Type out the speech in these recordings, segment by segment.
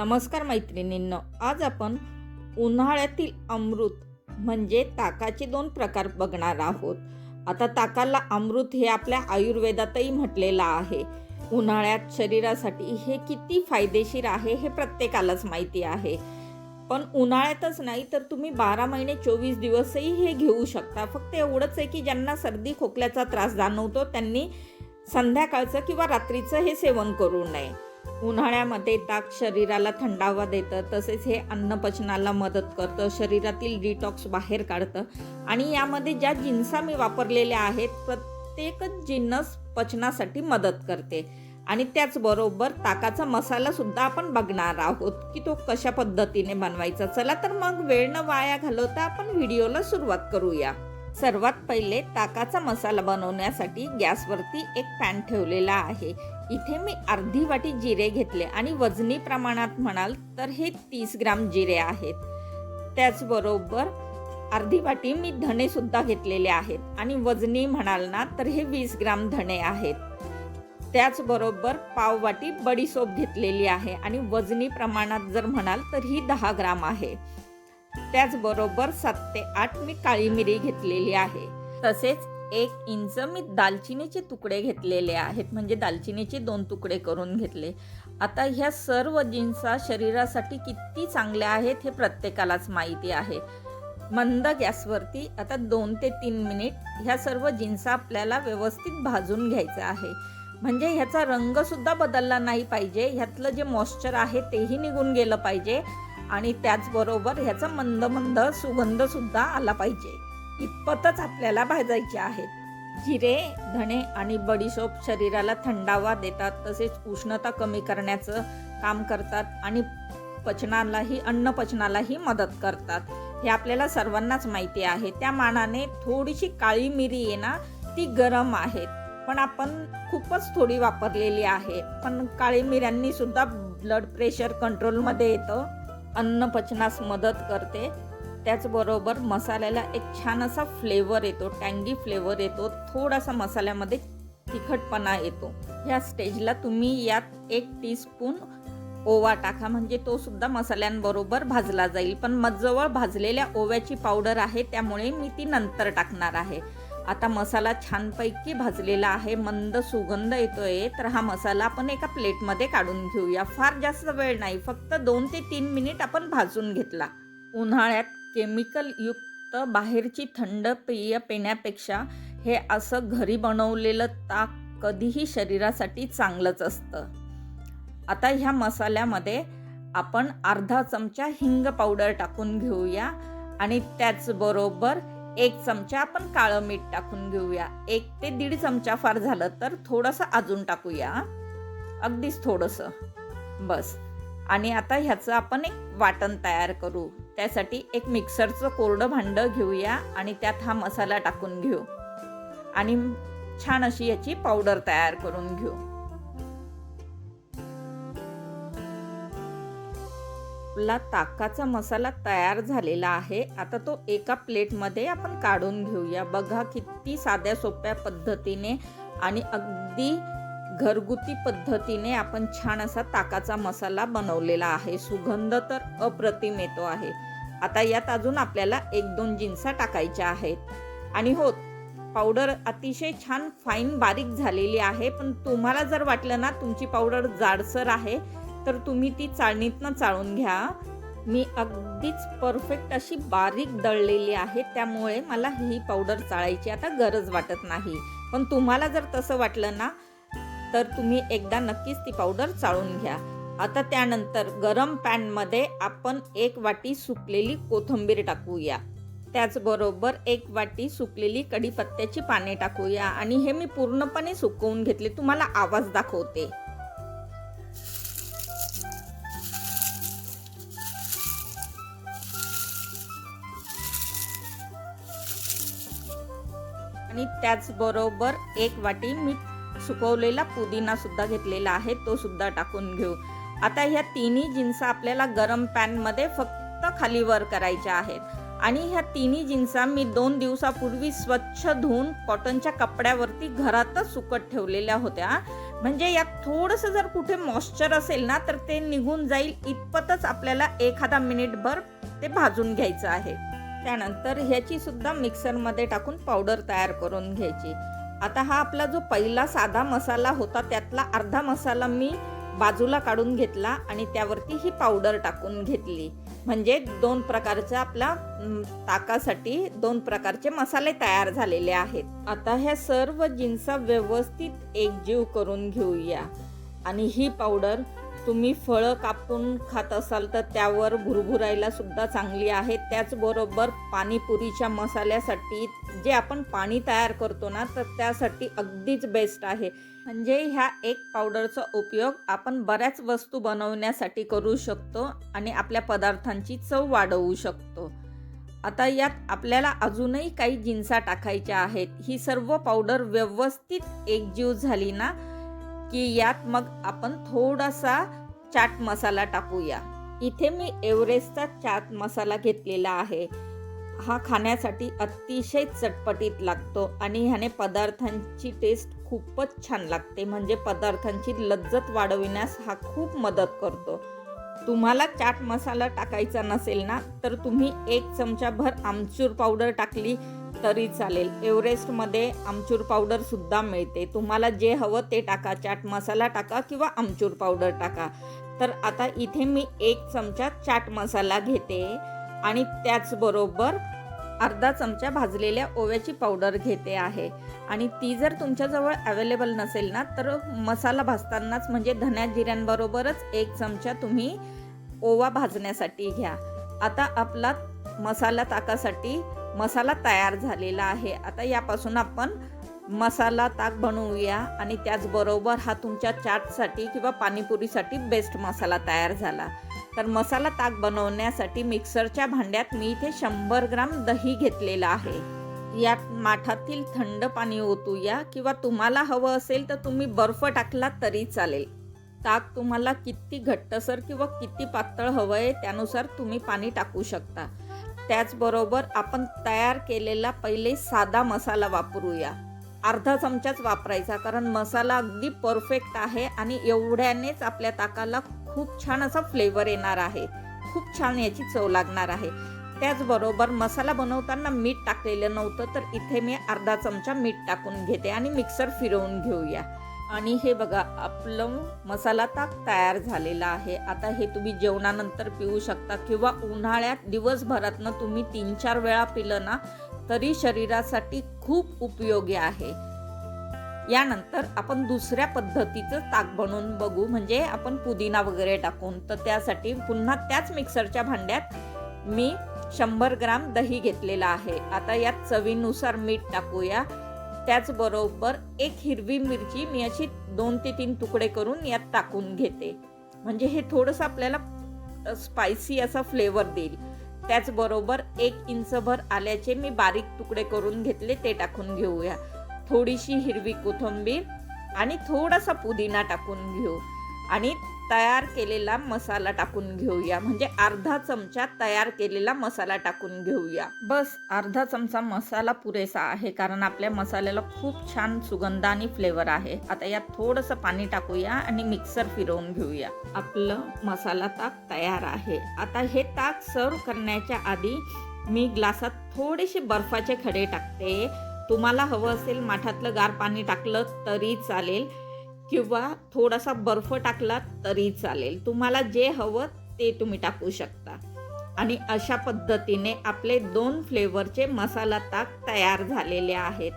नमस्कार मैत्रिणींनो आज आपण उन्हाळ्यातील अमृत म्हणजे ताकाचे दोन प्रकार बघणार आहोत. आता ताकाला अमृत हे आपल्या आयुर्वेदातही म्हटलेलं आहे. उन्हाळ्यात शरीरासाठी हे किती फायदेशीर आहे हे प्रत्येकालाच माहिती आहे. पण उन्हाळ्यातच नाही तर तुम्ही बारा महिने चोवीस दिवसही हे घेऊ शकता. फक्त एवढंच आहे की ज्यांना सर्दी खोकल्याचा त्रास जाणवतो त्यांनी संध्याकाळचं किंवा रात्रीचं हे सेवन करू नये. उन्हाळ्यामध्ये ताक शरीराला थंडावा देतं तसेच हे अन्नपचनाला मदत करतं शरीरातील डिटॉक्स बाहेर काढतं. आणि यामध्ये ज्या जिन्सा मी वापरलेल्या आहेत प्रत्येकच जिन्नस पचनासाठी मदत करते. आणि त्याचबरोबर ताकाचा मसाला सुद्धा आपण बघणार आहोत की तो कशा पद्धतीने बनवायचा. चला तर मग वेळ न वाया घालवता आपण व्हिडिओला सुरुवात करूया. सर्वात पहिले ताकाचा मसाला बनवण्यासाठी गॅसवरती एक पॅन ठेवलेला आहे. इथे मी अर्धी वाटी जिरे घेतले आणि वजनी प्रमाणात म्हणाल तर हे तीस ग्राम जिरे आहेत. त्याचबरोबर अर्धी वाटी मी धणे सुद्धा घेतलेले आहेत आणि वजनी म्हणाल ना तर हे वीस ग्राम धणे आहेत. त्याचबरोबर पाव वाटी बडीसोप घेतलेली आहे आणि वजनी प्रमाणात जर म्हणाल तर ही दहा ग्राम आहे. त्याचबरोबर सात ते आठ मी काळी मिरी घेतलेली आहे. तसेच एक इंच मी दालचिनीचे तुकडे घेतलेले आहेत. म्हणजे दालचिनीचे दोन तुकडे करून घेतले. आता ह्या सर्व जिन्सा शरीरासाठी किती चांगल्या आहेत हे प्रत्येकालाच माहिती आहे. मंद गॅसवरती आता दोन ते तीन मिनिट ह्या सर्व जिन्सा आपल्याला व्यवस्थित भाजून घ्यायचं आहे. म्हणजे ह्याचा रंगसुद्धा बदलला नाही पाहिजे. ह्यातलं जे मॉइश्चर आहे तेही निघून गेलं पाहिजे. आणि त्याचबरोबर ह्याचा मंद मंद सुगंधसुद्धा आला पाहिजे. इतपतच आपल्याला भाजायचे आहेत जिरे धणे आणि बडीशोप शरीराला थंडावा देतात. तसेच उष्णता कमी करण्याचं काम करतात आणि पचनालाही अन्न पचनालाही मदत करतात. हे आपल्याला सर्वांनाच माहिती आहे. त्या मानाने थोडीशी काळी मिरी आहे ना ती गरम आहेत पण आपण खूपच थोडी वापरलेली आहे. पण काळी मिऱ्यांनी सुद्धा ब्लड प्रेशर कंट्रोलमध्ये येतं. अन्न पचनास मदत करते. त्याचबरोबर मसाल्याला एक छान असा फ्लेवर येतो टँगी फ्लेवर येतो. थोडासा मसाल्यामध्ये तिखटपणा येतो. ह्या स्टेजला तुम्ही यात एक टीस्पून ओवा टाका. म्हणजे तो सुद्धा मसाल्यांबरोबर भाजला जाईल. पण मजवळ भाजलेल्या ओव्याची पावडर आहे त्यामुळे मी ती नंतर टाकणार आहे. आता मसाला छानपैकी भाजलेला आहे मंद सुगंध येतोय तर हा मसाला आपण एका प्लेटमध्ये काढून घेऊया. फार जास्त वेळ नाही फक्त दोन ते तीन मिनिट आपण भाजून घेतला. उन्हाळ्यात केमिकल युक्त बाहेरची थंड पेय पिण्यापेक्षा हे असं घरी बनवलेलं ताक कधीही शरीरासाठी चांगलंच असतं. आता ह्या मसाल्यामध्ये आपण अर्धा चमचा हिंग पावडर टाकून घेऊया आणि त्याचबरोबर एक चमचा आपण काळं मीठ टाकून घेऊया. एक ते दीड चमचा फार झालं तर थोडंसं अजून टाकूया. अगदीच थोडंसं. बस. आणि आता ह्याचं आपण एक वाटण तयार करू. त्यासाठी एक मिक्सरचं कोरडं भांडं घेऊया आणि त्यात हा मसाला टाकून घेऊ. आणि छान अशी याची पावडर तयार करून घेऊ. आपला ताकाचा मसाला तयार झालेला आहे. आता तो एका प्लेटमध्ये आपण काढून घेऊया. बघा किती साध्या सोप्या पद्धतीने आणि अगदी घरगुती पद्धतीने आपण छान असा ताकाचा मसाला बनवलेला आहे. सुगंध तर अप्रतिम येतो आहे. आता यात अजून आपल्याला एक दोन जिन्सा टाकायच्या आहेत. आणि हो पावडर अतिशय छान फाईन बारीक झालेली आहे. पण तुम्हाला जर वाटलं ना तुमची पावडर जाडसर आहे तर तुम्ही ती चाळणीतनं चाळून घ्या. मी अगदीच परफेक्ट अशी बारीक दळलेली आहे त्यामुळे मला ही पावडर चाळायची आता गरज वाटत नाही. पण तुम्हाला जर तसं वाटलं ना तर तुम्ही एकदा नक्कीच ती पावडर चाळून घ्या. आता त्यानंतर गरम पॅनमध्ये आपण एक वाटी सुकलेली कोथिंबीर टाकूया. त्याचबरोबर एक वाटी सुकलेली कढीपत्त्याची पाने टाकूया. आणि हे मी पूर्णपणे सुकवून घेतले तुम्हाला आवाज दाखवते. आणि त्याचबरोबर एक वाटी मी सुकवलेला पुदिना सुद्धा घेतलेला आहे तो सुद्धा टाकून घेऊ. आता ह्या तिन्ही जिन्सा आपल्याला गरम पॅनमध्ये फक्त खाली वर करायच्या आहेत. आणि ह्या तिन्ही जिन्सा मी दोन दिवसापूर्वी स्वच्छ धुवून कॉटनच्या कपड्यावरती घरातच सुकत ठेवलेल्या होत्या. म्हणजे यात थोडंसं जर कुठे मॉइश्चर असेल ना तर ते निघून जाईल इतपतच आपल्याला एखादा मिनिटभर ते भाजून घ्यायचं आहे. त्यानंतर ह्याची सुद्धा मिक्सरमध्ये टाकून पावडर तयार करून घ्यायची. आता हा आपला जो पहिला साधा मसाला होता त्यातला अर्धा मसाला मी बाजूला काढून घेतला आणि त्यावरती ही पावडर टाकून घेतली. म्हणजे दोन प्रकारच्या आपल्या ताकासाठी दोन प्रकारचे मसाले तयार झालेले आहेत. आता ह्या सर्व जिन्सा व्यवस्थित एकजीव करून घेऊया. आणि ही पावडर तुम्ही फळं कापून खात असाल तर त्यावर भुरभुरायला सुद्धा चांगली आहे. त्याचबरोबर पाणीपुरीच्या मसाल्यासाठी जे आपण पाणी तयार करतो ना तर त्यासाठी अगदीच बेस्ट आहे. म्हणजे ह्या एक पावडरचा उपयोग आपण बऱ्याच वस्तू बनवण्यासाठी करू शकतो आणि आपल्या पदार्थांची चव वाढवू शकतो. आता यात आपल्याला अजूनही काही जिन्सा टाकायच्या आहेत. ही सर्व पावडर व्यवस्थित एकजीव झाली ना की यात मग आपण थोडासा चाट मसाला टाकूया. इथे मी एव्हरेस्टचा चाट मसाला घेतलेला आहे. हा खाण्यासाठी अतिशय चटपटीत लागतो आणि ह्याने पदार्थांची टेस्ट खूपच छान लागते. म्हणजे पदार्थांची लज्जत वाढविण्यास हा खूप मदत करतो. तुम्हाला चाट मसाला टाकायचा नसेल ना तर तुम्ही एक चमचाभर आमचूर पावडर टाकली तरी चालेल. एव्हरेस्टमध्ये आमचूर पावडरसुद्धा मिळते. तुम्हाला जे हवं ते टाका. चाट मसाला टाका किंवा आमचूर पावडर टाका. तर आता इथे मी एक चमचा चाट मसाला घेते आणि त्याचबरोबर अर्धा चमचा भाजलेल्या ओव्याची पावडर घेते आहे. आणि ती जर तुमच्याजवळ अवेलेबल नसेल ना तर मसाला भाजतानाच म्हणजे धन्या जिऱ्यांबरोबरच एक चमचा तुम्ही ओवा भाजण्यासाठी घ्या. आता आपला मसाला ताकासाठी मसाला तयार झालेला आहे. आता यापासून आपण मसाला ताक बनवूया आणि त्याचबरोबर हा तुमच्या चाटसाठी किंवा पाणीपुरीसाठी बेस्ट मसाला तयार झाला. तर मसाला ताक बनवण्यासाठी मिक्सरच्या भांड्यात मी इथे शंभर ग्राम दही घेतलेलं आहे. यात माठातील थंड पाणी ओतूया किंवा तुम्हाला हवं असेल तर तुम्ही बर्फ टाकला तरी चालेल. ताक तुम्हाला किती घट्टसर किंवा किती पातळ हवं आहे त्यानुसार तुम्ही पाणी टाकू शकता. त्याचबरोबर आपण तयार केलेला पहिले साधा मसाला वापरूया. अर्धा चमचाच वापरायचा कारण मसाला अगदी परफेक्ट आहे आणि एवढ्यानेच आपल्या ताकाला खूप छान असा फ्लेवर येणार आहे. खूप छान याची चव लागणार आहे. त्याचबरोबर मसाला बनवताना मीठ टाकलेलं नव्हतं तर इथे मी अर्धा चमचा मीठ टाकून घेते आणि मिक्सर फिरवून घेऊया. आणि हे बघा आपलं मसाला ताक तयार झालेला आहे. आता हे तुम्ही जेवणानंतर पिऊ शकता किंवा उन्हाळ्यात दिवसभरातनं तुम्ही तीन चार वेळा पिलं ना तरी शरीरासाठी खूप उपयोगी आहे. यानंतर आपण दुसऱ्या पद्धतीचं ताक बनवून बघू. म्हणजे आपण पुदिना वगैरे टाकून तर त्यासाठी पुन्हा त्याच मिक्सरच्या भांड्यात मी शंभर ग्राम दही घेतलेला आहे. आता यात चवीनुसार मीठ टाकूया. त्याचबरोबर एक हिरवी मिरची मी अशी दोन ते तीन तुकडे करून यात टाकून घेते. म्हणजे हे थोडंसं आपल्याला स्पायसी असा फ्लेवर देईल. त्याचबरोबर एक इंचभर आल्याचे मी बारीक तुकडे करून घेतले ते टाकून घेऊया. थोडीशी हिरवी कोथिंबीर आणि थोडासा पुदिना टाकून घेऊ. आणि तयार केलेला मसाला टाकून घेऊया. म्हणजे अर्धा चमचा तयार केलेला मसाला टाकून घेऊया. बस अर्धा चमचा मसाला पुरेसा आहे कारण आपल्या मसाल्याला खूप छान सुगंध आणि फ्लेवर आहे. आता यात थोडंसं पाणी टाकूया आणि मिक्सर फिरवून घेऊया. आपलं मसाला ताक तयार आहे. आता हे ताक सर्व करण्याच्या आधी मी ग्लासात थोडेसे बर्फाचे खडे टाकते. तुम्हाला हवं असेल माठातलं गार पाणी टाकलं तरी चालेल. किंवा थोडासा बर्फ टाकला तरी चालेल. तुम्हाला जे हवं ते तुम्ही टाकू शकता. आणि अशा पद्धतीने आपले दोन फ्लेवरचे मसाला ताक तयार झालेले आहेत.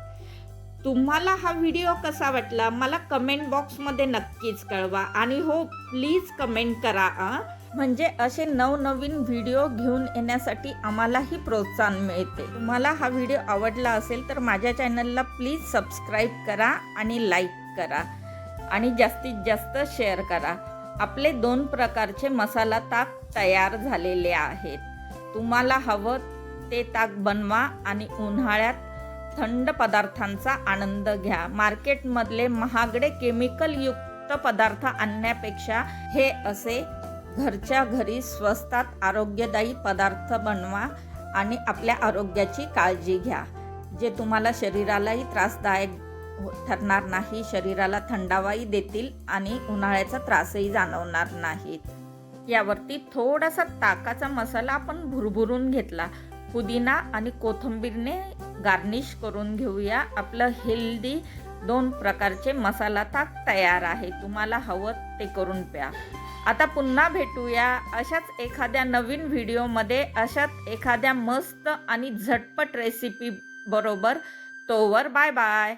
तुम्हाला हा व्हिडिओ कसा वाटला? मला कमेंट बॉक्समध्ये नक्कीच कळवा. आणि हो प्लीज कमेंट करा आ. म्हणजे असे नवनवीन व्हिडिओ घेऊन येण्यासाठी आम्हालाही प्रोत्साहन मिळते. तुम्हाला हा व्हिडिओ आवडला असेल तर माझ्या चॅनलला प्लीज सबस्क्राईब करा आणि लाईक करा. आणि जास्तीत जास्त शेअर करा. आपले दोन प्रकारचे मसाला ताक तयार झालेले आहेत. तुम्हाला हवं ते ताक बनवा आणि उन्हाळ्यात थंड पदार्थांचा आनंद घ्या. मार्केटमधले महागडे केमिकलयुक्त पदार्थ आणण्यापेक्षा हे असे घरच्या घरी स्वस्तात आरोग्यदायी पदार्थ बनवा आणि आपल्या आरोग्याची काळजी घ्या जे तुम्हाला शरीरालाही त्रासदायक ठरणार नाही शरीराला थंडावाही देतील आणि उन्हाळ्याचा त्रासही जाणवणार नाहीत. यावरती थोडासा ताकाचा मसाला आपण भुरभुरून घेतला. पुदिना आणि कोथिंबीरने गार्निश करून घेऊया. आपलं हेल्दी दोन प्रकारचे मसाला ताक तयार आहे. तुम्हाला हवं ते करून प्या. आता पुन्हा भेटूया अशाच एखाद्या नवीन व्हिडिओमध्ये. अशाच एखाद्या मस्त आणि झटपट रेसिपी बरोबर. तोवर बाय बाय.